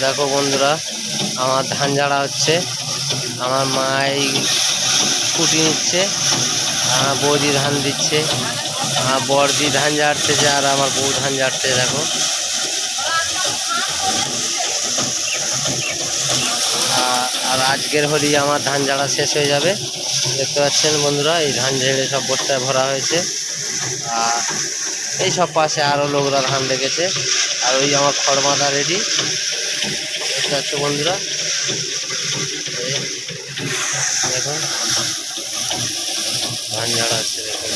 দেখো বন্ধুরা, আমার ধান ঝাড়া হচ্ছে। আমার মাই কুটি নিচ্ছে, আমার বৌদি ধান দিচ্ছে, আমার বড়দি ধান ঝাড়তেছে, আর আমার বউ ধান ঝাড়ছে দেখো। আর আজকের হলি আমার ধান ঝাড়া শেষ হয়ে যাবে। দেখতে পাচ্ছেন বন্ধুরা, এই ধান ঝেড়ে সব বস্তায় ভরা হয়েছে। আর এই সব পাশে আরও লোকরা ধান রেখেছে। আর ওই আমার খড় বাঁধা রেডি। দেখতে পাচ্ছ বন্ধুরা দেখুন। ধান ঝাড়া আছে দেখুন।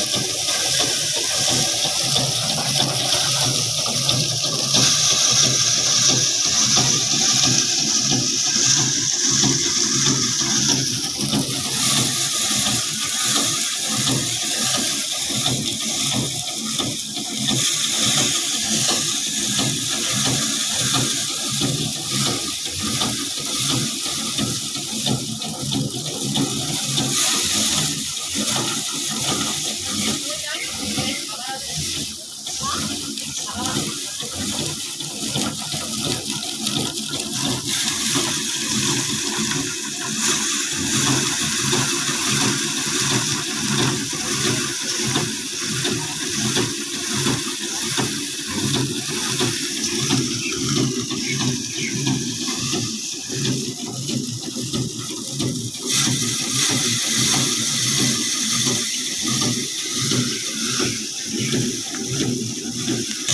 よろしくお願いします。